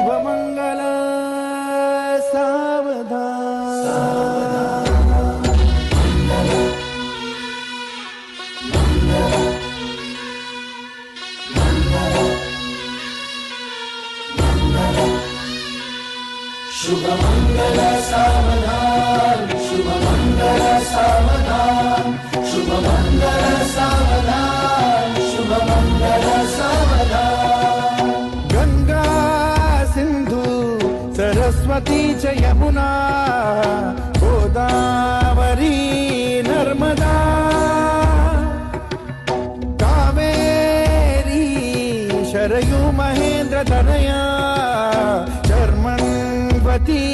शुभमङ्गल सावधान। शुभमङ्गल सावधान शुभमङ्गल सावधान सरस्वती च यमुना गोदावरी नर्मदा। कावेरी शरयु महेन्द्रतनया शर्मन्वती